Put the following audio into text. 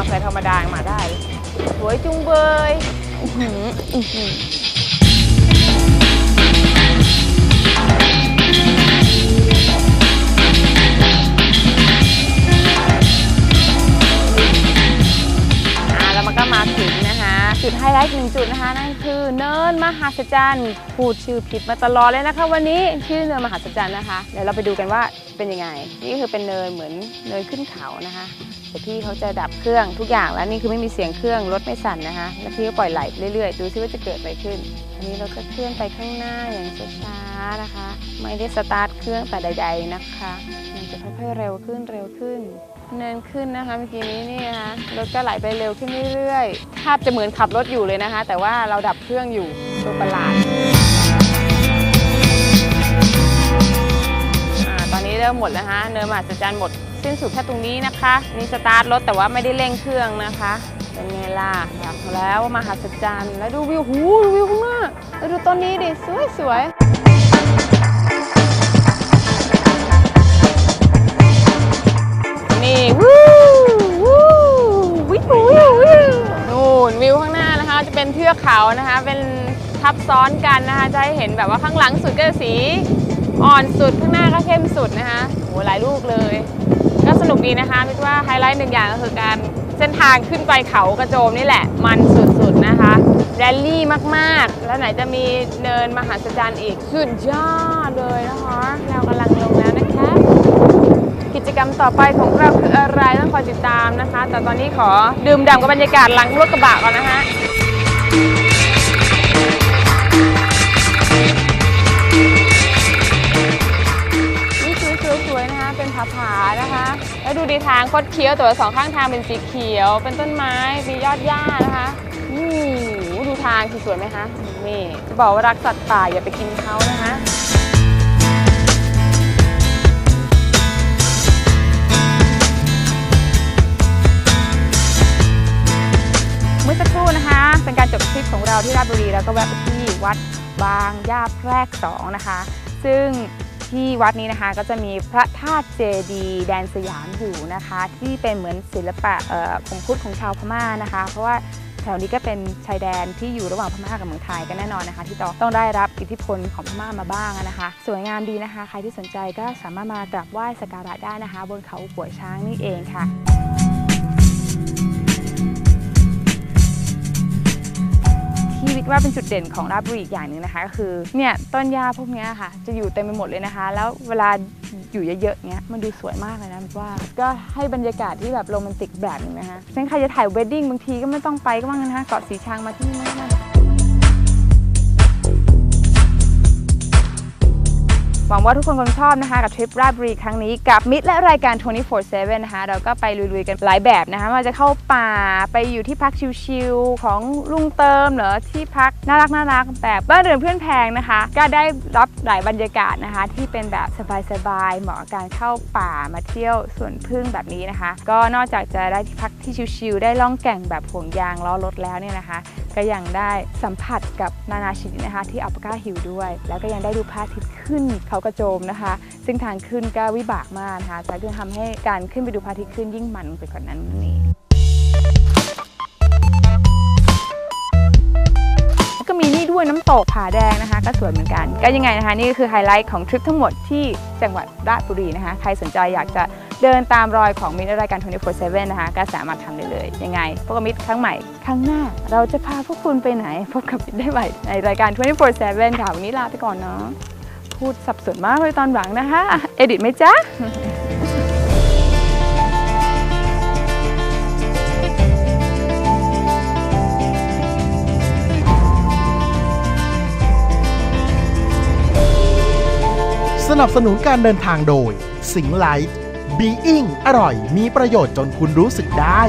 อเตอร์ธรรมดามาได้ สวยจุงเบยแล้วมันก็มาถึงนะคะ จุดไฮไลท์หนึ่งจุดนะคะ นั่นคือเนินมหัศจรรย์พูดชื่อผิดมาตลอดเลยนะคะ วันนี้ชื่อเนินมหัศจรรย์นะคะ เดี๋ยวเราไปดูกันว่า เป็นยังไง นี่คือเป็นเนินเหมือนเนินขึ้นเขานะคะเดี๋ยวพี่เขาจะดับเครื่องทุกอย่างแล้วนี่คือไม่มีเสียงเครื่องรถไม่สั่นนะคะ แล้วพี่ก็ปล่อยไหลเรื่อยๆ ดูซิว่าจะเกิดอะไรขึ้นอันนี้เราก็เคลื่อนไปข้างหน้าอย่างช้าๆนะคะ ไม่ได้สตาร์ทเครื่องแต่ใด ๆนะคะ มันจะค่อยๆเร็วขึ้นเร็วขึ้น เนินขึ้นนะคะเมื่อกี้นี้นี่นะคะรถก็ไหลไปเร็วขึ้นเรื่อยๆแทบจะเหมือนขับรถอยู่เลยนะคะ แต่ว่าเราดับเครื่องอยู่ตัวประหลาด ดนะคะ เนินมหัศจรรย์หมดสิ้นสุดแค่ตรงนี้นะคะนี่สตาร์ทรถแต่ว่าไม่ได้เร่งเครื่องนะคะ เป็นไงล่ะอยากแล้วว่ามหัศจรรย์แล้วดูวิวหูดูวิวข้างหน้าแล้วดูต้นนี้ดิสวยสวยนี่วู้วู้วิววิววิวนู่นวิวข้างหน้านะคะ จะเป็นเทือกเขานะคะ เป็นทับซ้อนกันนะคะ จะให้เห็นแบบว่าข้างหลังสุดก็จะสีอ่อนสุดข้างหน้าก็เข้มสุดนะคะ หหลายลูกเลย ก็สนุกดีนะคะคิดว่าไฮไลท์หนึ่งอย่างก็คือการเส้นทางขึ้นไปเขากระโจมนี่แหละ มันสุดๆนะคะแรลลี่มากๆ แล้วไหนจะมีเนินมหัศจรรย์อีก สุดยอดเลยนะคะเรากำลังลงแล้วนะคะ กิจกรรมต่อไปของเราคืออะไรต้องคอยติดตามนะคะ แต่ตอนนี้ขอดื่มด่ำกับบรรยากาศหลังรถกระบะก่อนนะคะ แล้วดูดีทางคดเคี้ยวแต่ว่าสองข้างทางเป็นสีเขียว เป็นต้นไม้มียอดหญ้านะคะอู้หูดูทางคือสวยไหมคะนี่จะบอกว่ารักสัตว์ป่าอย่าไปกินเขานะคะเมื่อสักครู่นะคะ เป็นการจบทริปของเราที่ราชบุรีแล้วก็แวะไปที่วัดบางย่าแพรกสองนะคะ ซึ่ง ที่วัดนี้นะคะก็จะมีพระธาตุเจดีแดนสยามอยู่นะคะ ที่เป็นเหมือนศิลปะของพุทธของชาวพม่านะคะ เพราะว่าแถวนี้ก็เป็นชายแดนที่อยู่ระหว่างพม่ากับเมืองไทยก็แน่นอนนะคะ ที่ต้องต้องได้รับอิทธิพลของพม่ามาบ้างนะคะ สวยงามดีนะคะ ใครที่สนใจก็สามารถมากราบไหว้สักการะได้นะคะ บนเขาปัวช้างนี่เองค่ะ ที่วิกว่าเป็นจุดเด่นของราชบุรีอีกอย่างหนึ่งนะคะก็คือเนี่ยต้นหญ้าพวกนี้ค่ะ จะอยู่เต็มไปหมดเลยนะคะ แล้วเวลาอยู่เยอะๆเงี้ยมันดูสวยมากเลยนะว่า ก็ให้บรรยากาศที่แบบโรแมนติกแบบหนึงนะคะฉะนั้นใครจะถ่ายเวดดิ้งบางทีก็ไม่ต้องไปก็ว่างั้นนะคะเกาะสีชังมาที่นี่มากๆ หวังว่าทุกคนคงชอบนะคะกับทริปราชบุรีครั้งนี้กับมิตรและรายการ 24/7 นะคะ เราก็ไปลุยๆกันหลายแบบนะคะไมาจะเข้าป่าไปอยู่ที่พักชิลๆของลุงเติมเหรอที่พักน่ารักน่ารักแบบบ้านเรือนเพื่อนแพงนะคะ ก็ได้รับหลายบรรยากาศนะคะ ที่เป็นแบบสบายๆเหมาะกับการเข้าป่ามาเที่ยวสวนพึ่งแบบนี้นะคะ ก็นอกจากจะได้ที่พักที่ชิลๆได้ล่องแก่งแบบห่วงยางล้อรถแล้วเนี่ยนะคะ ก็ยังได้สัมผัสกับนานาชนิดนะคะ ที่อัลปาก้าฮิลด้วย แล้วก็ยังได้ดูพระอาทิตย์ขึ้นเขากระโจมนะคะ ซึ่งทางขึ้นก็วิบากมากนะคะจะทำให้การขึ้นไปดูพระอาทิตย์ขึ้นยิ่งมันไปกว่านั้นนี่แล้วก็มีนี่ด้วยน้ำตกผาแดงนะคะ ก็สวยเหมือนกัน ก็ยังไงนะคะ นี่ก็คือไฮไลท์ของทริปทั้งหมดที่จังหวัดราชบุรีนะคะ ใครสนใจอยากจะ เดินตามรอยของมิตรในรายการ 24/7 นะคะ ก็สามารถทำได้เลย ยังไง พบกับมิตรครั้งใหม่ ครั้งหน้า เราจะพาพวกคุณไปไหน พบกับมิตรได้ใหม่ในรายการ 24/7 ค่ะ วันนี้ลาไปก่อนเนาะ พูดสับสนมากเลยตอนหลังนะคะ เอดิตไหมจ๊ะสนับสนุนการเดินทางโดย สิงไลท์ บีอิงอร่อย มีประโยชน์จนคุณรู้สึกได้